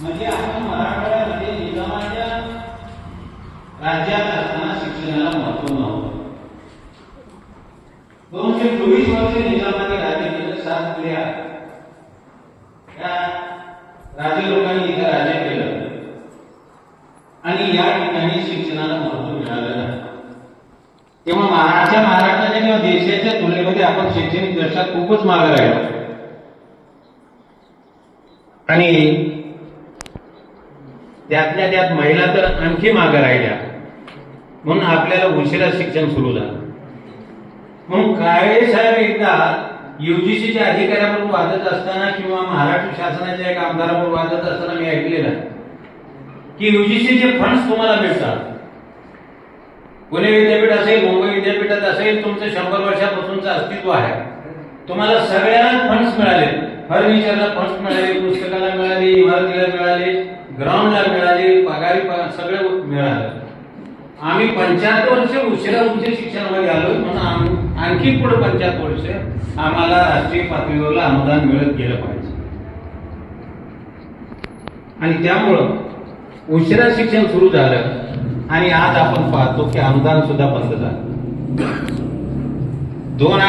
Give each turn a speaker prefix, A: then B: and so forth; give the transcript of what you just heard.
A: म्हणजे आपण मराठवाड्यामध्ये निजामाच्या राज्यात असताना शिक्षणाला महत्त्व नव्हतं. दोनशे चोवीस वर्ष निजामाने राज्य केलं सात पिढ्या त्या राजे लोकांनी इथं राज्य केलं. आणि या ठिकाणी शिक्षणाला महत्त्व मिळालं नाही. तेव्हा महाराष्ट्र महाराष्ट्राच्या किंवा देशाच्या तुलनेमध्ये आपण शैक्षणिक दृष्ट्या खूपच मागे राहिलो. आणि त्यातल्या त्यात महिला तर आणखी मागे राहिल्या. म्हणून आपल्याला उशिरा शिक्षण सुरू झालं. म्हणून काळे साहेब एकदा युजीसीच्या अधिकाऱ्याबरोबर वादत असताना किंवा महाराष्ट्र शासनाच्या एका आमदाराबरोबर वादत असताना मी ऐकलेलं आहे की युजीसीचे फंड्स तुम्हाला मिळतात. पुणे विद्यापीठ असेल मुंबई विद्यापीठात असेल तुमचं शंभर वर्षापासूनचं अस्तित्व आहे. तुम्हाला सगळ्यांना फंड्स मिळाले फर्निचरला फंड्स मिळाले पुस्तकाला मिळाले इमारतीला मिळाले. ग्राउंडला मिळाले पगारी सगळं मिळालं. आम्ही पंच्याहत्तर वर्ष उशिरा उच्च शिक्षणामध्ये आलो म्हणून आणखी पुढे पंच्याहत्तर वर्ष आम्हाला राष्ट्रीय पातळीवर अनुदान मिळत गेलं पाहिजे. आणि त्यामुळं उशिरा शिक्षण सुरू झालं आणि आज आपण पाहतो की अनुदान सुद्धा बंद झालं. दोन